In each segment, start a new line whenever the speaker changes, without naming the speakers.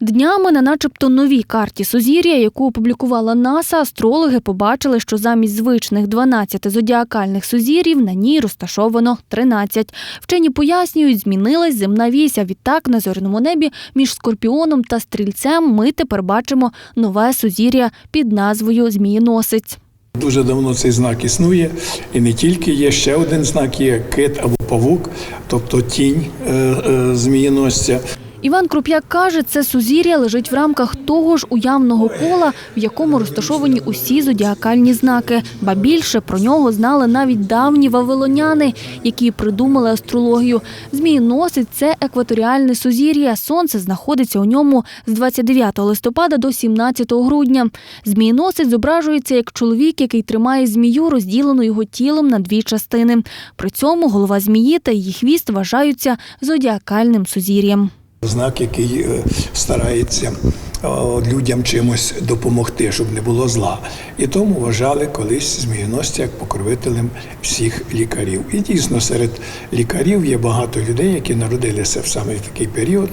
Днями на начебто новій карті Сузір'я, яку опублікувала НАСА, астрологи побачили, що замість звичних 12 зодіакальних сузір'їв на ній розташовано 13. Вчені пояснюють, змінилась земна вісь, а відтак на зоряному небі між Скорпіоном та Стрільцем ми тепер бачимо нове сузір'я під назвою Змієносець.
Дуже давно цей знак існує, і не тільки є ще один знак є кит або павук, тобто тінь е, е, змієносця.
Іван Круп'як каже, це сузір'я лежить в рамках того ж уявного кола, в якому розташовані усі зодіакальні знаки. Ба більше про нього знали навіть давні вавилоняни, які придумали астрологію. Змієносець – це екваторіальне сузір'я. Сонце знаходиться у ньому з 29 листопада до 17 грудня. Змієносець зображується як чоловік, який тримає змію, розділену його тілом на дві частини. При цьому голова змії та її хвіст вважаються зодіакальним сузір'ям.
Знак, який е, старається е, людям чимось допомогти, щоб не було зла. І тому вважали колись змієносця як покровителем всіх лікарів. І дійсно серед лікарів є багато людей, які народилися в саме такий період,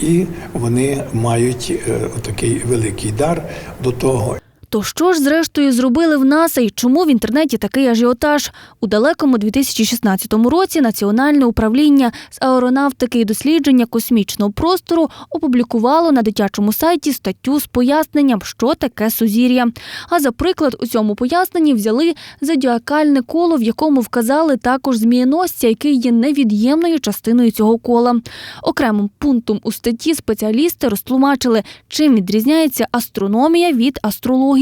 і вони мають е, такий великий дар до того.
То що ж зрештою зробили в НАСА і чому в інтернеті такий ажіотаж? У далекому 2016 році Національне управління з аеронавтики і дослідження космічного простору опублікувало на дитячому сайті статтю з поясненням, що таке сузір'я. А за приклад у цьому поясненні взяли зодіакальне коло, в якому вказали також змієносця, який є невід'ємною частиною цього кола. Окремим пунктом у статті спеціалісти розтлумачили, чим відрізняється астрономія від астрології.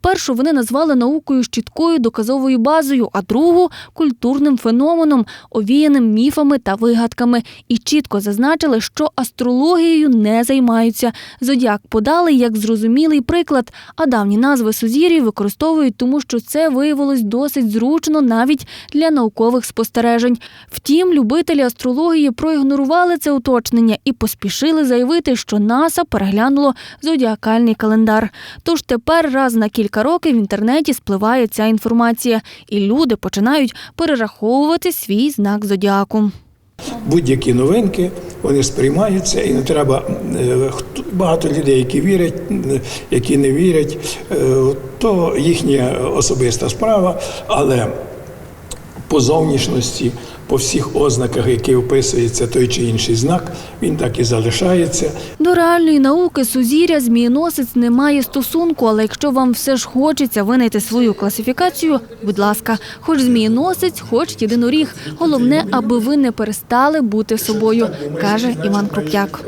Першу вони назвали наукою з чіткою доказовою базою, а другу культурним феноменом, овіяним міфами та вигадками. І чітко зазначили, що астрологією не займаються. Зодіак подали як зрозумілий приклад, а давні назви сузір'їв використовують, тому що це виявилось досить зручно навіть для наукових спостережень. Втім, любителі астрології проігнорували це уточнення і поспішили заявити, що НАСА переглянуло зодіакальний календар. Тож тепер раз на кілька років в інтернеті спливає ця інформація, і люди починають перераховувати свій знак зодіаку.
Будь-які новинки вони сприймаються, і не треба е, багато людей, які вірять, е, які не вірять, е, то їхня особиста справа, але по зовнішності, по всіх ознаках, які описується той чи інший знак, він так і залишається.
До реальної науки сузір'я змієносець не має стосунку, але якщо вам все ж хочеться винайти свою класифікацію, будь ласка, хоч змієносець, хоч єдиноріг. Головне, аби ви не перестали бути собою, каже Іван Круп'як.